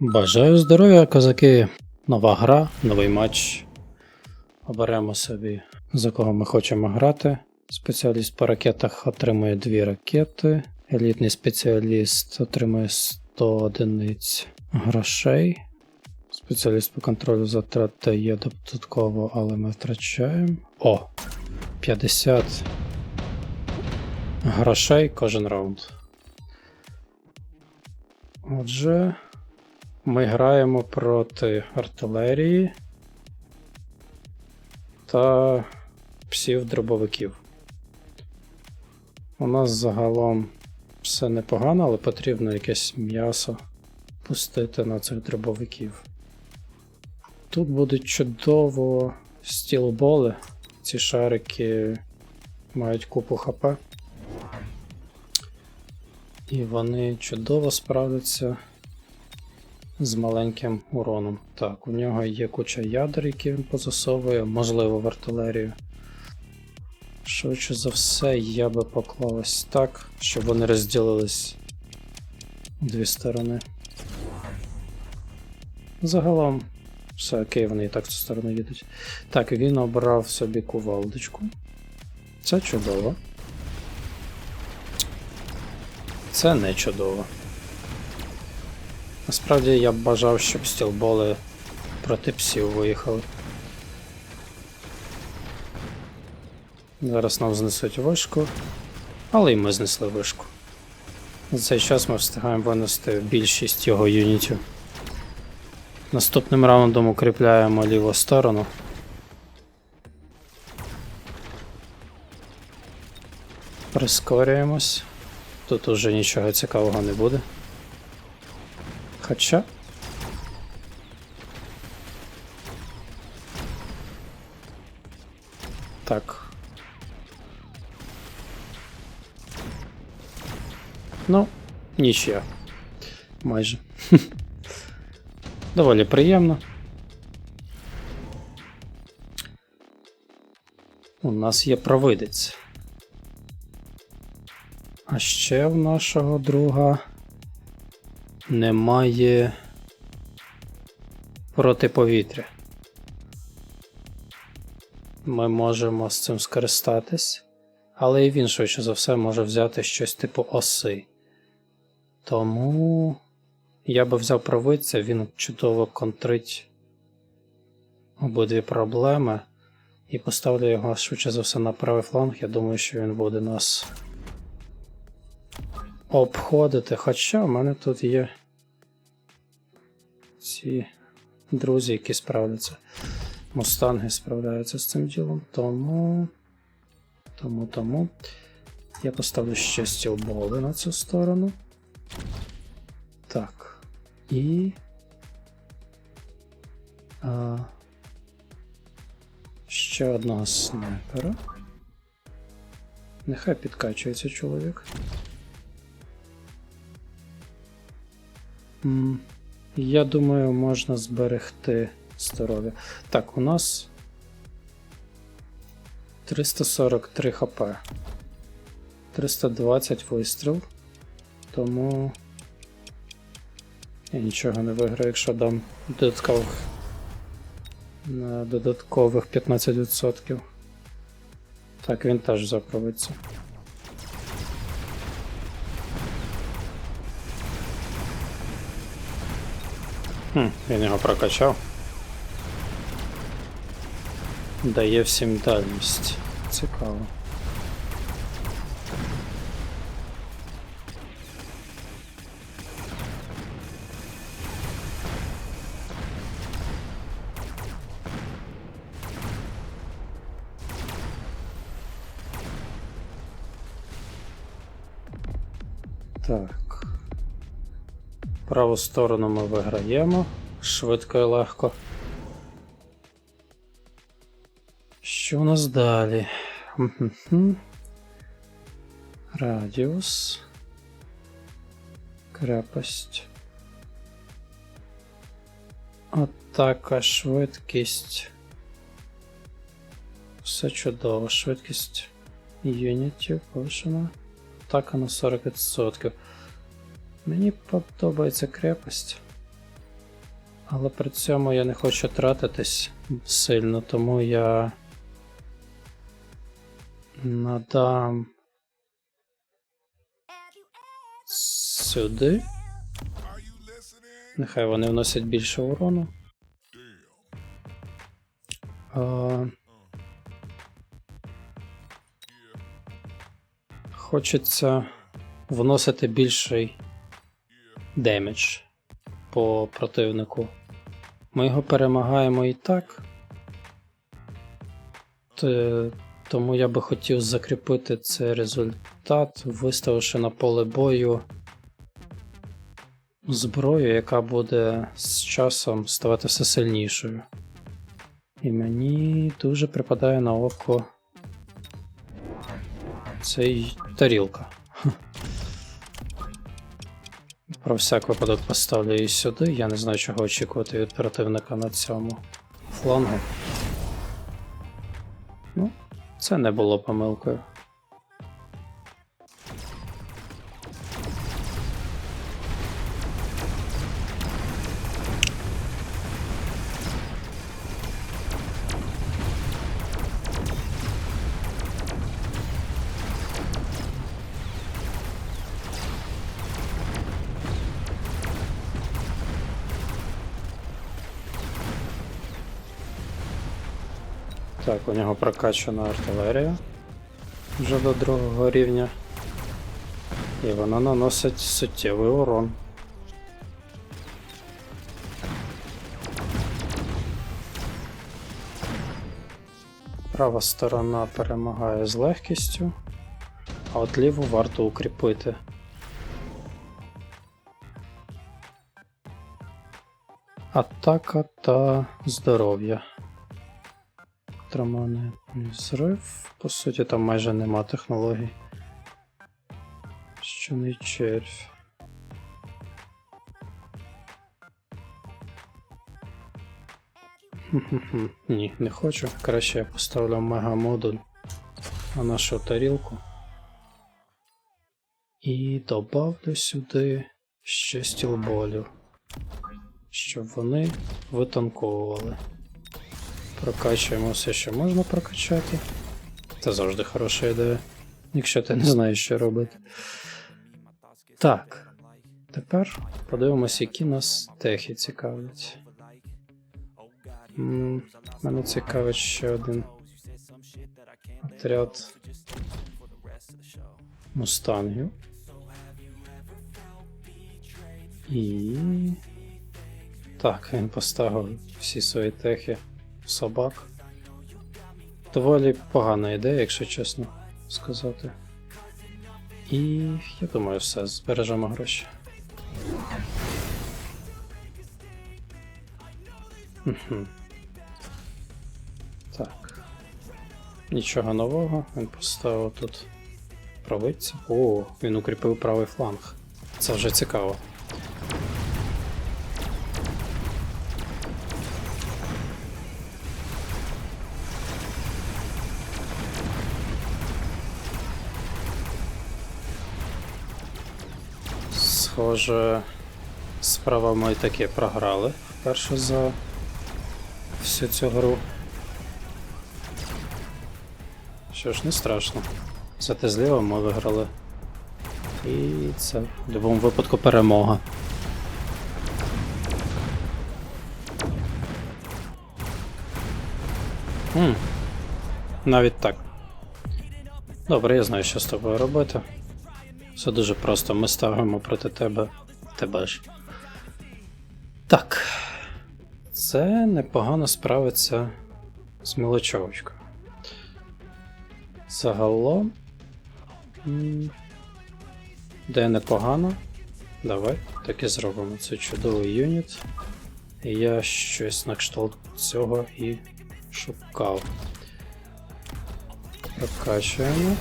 Бажаю здоров'я, козаки. Нова гра, новий матч. Оберемо собі, за кого ми хочемо грати. Спеціаліст по ракетах отримує 2 ракети. Елітний спеціаліст отримує 100 одиниць грошей. Спеціаліст по контролю затрат дає додатково, але ми втрачаємо. О! 50 грошей кожен раунд. Отже, ми граємо проти артилерії та псів-дробовиків. У нас загалом все непогано, але потрібно якесь м'ясо пустити на цих дробовиків. Тут будуть чудово стілболи. Ці шарики мають купу ХП. І вони чудово справляться з маленьким уроном. Так, у нього є куча ядер, які він позасовує, можливо, в артилерію. Швидше за все, я би поклав ось так, щоб вони розділились дві сторони. Загалом, все окей, вони і так в цю сторону їдуть. Так, він обрав собі кувалдочку. Це чудово. Це не чудово. Насправді я б бажав, щоб стілболи проти псів виїхали. Зараз нам знесуть вишку, але й ми знесли вишку. За цей час ми встигаємо винести більшість його юнітів. Наступним раундом укріпляємо ліву сторону. Прискорюємось. Тут уже нічого цікавого не буде. Хоча. Так. Ну, нічия. Майже. Доволі приємно. У нас є провидець. А ще в нашого друга немає протиповітря. Ми можемо з цим скористатись, але і він швидше за все може взяти щось типу оси. Тому я би взяв провидця, він чудово контрить обидві проблеми. І поставлю його швидше за все на правий фланг. Я думаю, що він буде нас обходити. Хоча в мене тут є ці друзі, які справляться. Мустанги справляються з цим ділом. Тому. Тому, тому. Я поставлю ще стілболи на цю сторону. Так. І. А, ще одного снайпера. Нехай підкачується чоловік. Я думаю, можна зберегти здоров'я. Так, у нас 343 хп. 320 вистріл. Тому я нічого не виграю, якщо дам додаткових на додаткових 15%. Так, він теж заправиться. Хм, він його прокачав. Дає всім дальність. Цікаво. Так. Праву сторону ми виграємо швидко і легко. Що у нас далі? Радіус. Крепость. Атака, швидкість. Все чудово. Швидкість юнітів повишена. Атака на 40%. Мені подобається крепость. Але при цьому я не хочу тратитись сильно, тому я надам сюди. Нехай вони вносять більше урону. А... Хочеться вносити більший демедж по противнику. Ми його перемагаємо і так. Тому я би хотів закріпити цей результат, виставивши на поле бою зброю, яка буде з часом ставати все сильнішою. І мені дуже припадає на око цей тарілка. Про всяк випадок поставлю її сюди. Я не знаю, чого очікувати від противника на цьому флангу. Ну, це не було помилкою. Так, у нього прокачана артилерія вже до другого рівня. І вона наносить суттєвий урон. Права сторона перемагає з легкістю, а от ліву варто укріпити. Атака та здоров'я. Електромагнітний зрив. По суті, там майже нема технологій. Щоний червь. Ні, не хочу. Краще я поставлю мегамодуль на нашу тарілку. І добавлю сюди ще стілболів, щоб вони витанковували. Прокачуємо все, що можна прокачати. Це завжди хороша ідея, якщо ти не знаєш, що робити. Так. Тепер подивимося, які нас техи цікавлять. Мене цікавить ще один отряд мустангів. І. Так, він поставив всі свої техи собак. Доволі погана ідея, якщо чесно сказати. І я думаю, все, збережемо гроші. Так. Нічого нового, він поставив тут правиця. О, він укріпив правий фланг. Це вже цікаво. Схоже, справа ми таки програли вперше за всю цю гру. Що ж, не страшно. Зате зліва ми виграли. І це в будь-якому випадку перемога. Хм. Навіть так. Добре, я знаю, що з тобою робити. Все дуже просто. Ми ставимо проти тебе тебе ж. Так. Це непогано справиться з мілочовочкою. Загалом. Де непогано. Давай, так і зробимо. Це чудовий юніт. Я щось на кшталт цього і шукав. Прокачуємо.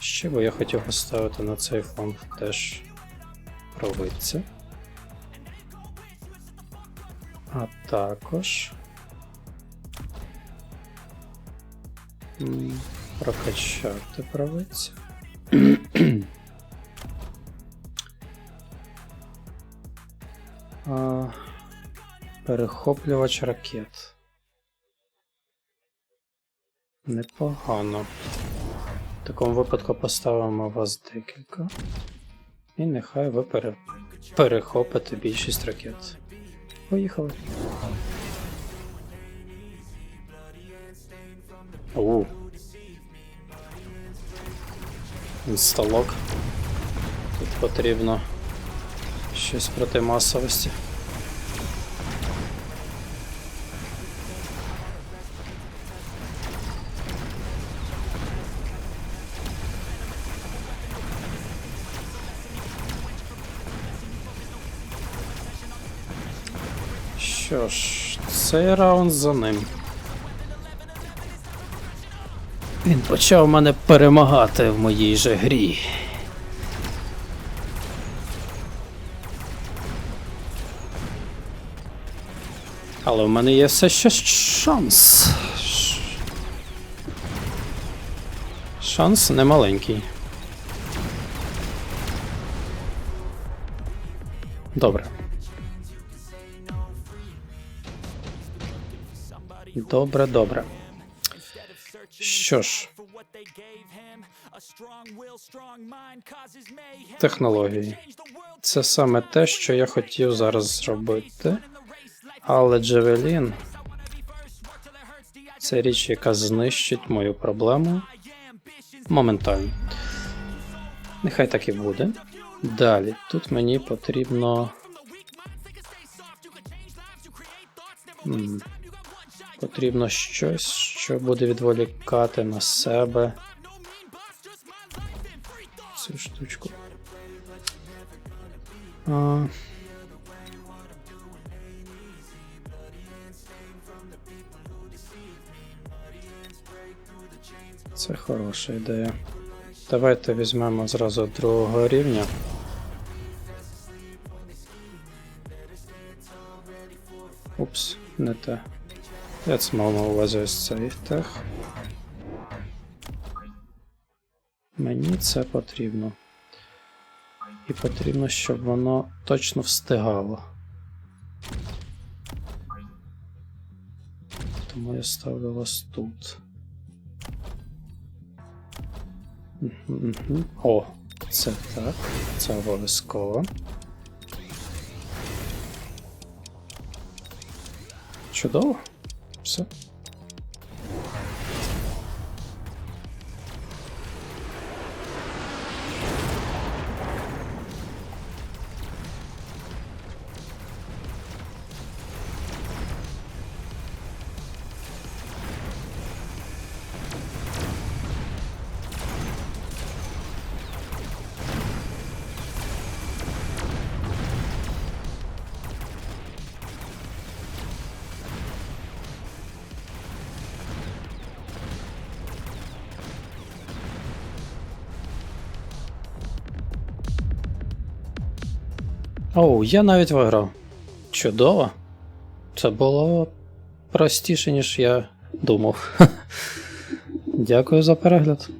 Ще би я хотів поставити на цей фон теж провидця. А також прокачати правиця. Перехоплювач ракет. Непогано. В такому випадку поставимо вас декілька. І нехай ви пере... перехопите більшість ракет. Поїхали. Оу. Інсталок. Тут потрібно щось проти масовості. Що ж, цей раунд за ним. Він почав мене перемагати в моїй же грі. Але в мене є все ще шанс. Шанс немаленький. Добре. Добре, добре. Що ж, технології. Це саме те, що я хотів зараз зробити. Але Джевелін це річ, яка знищить мою проблему моментально. Нехай так і буде. Далі, тут мені потрібно. Потрібно щось, що буде відволікати на себе. Цю штучку. А... Це хороша ідея. Давайте візьмемо зразу другого рівня. Упс, не те. Я це мав на увазі ось цей тех. Мені це потрібно. І потрібно, щоб воно точно встигало. Тому я ставлю вас тут. О, це так. Це обов'язково. Чудово. Все. Оу, я навіть виграв. Чудово. Це було простіше, ніж я думав. Дякую за перегляд.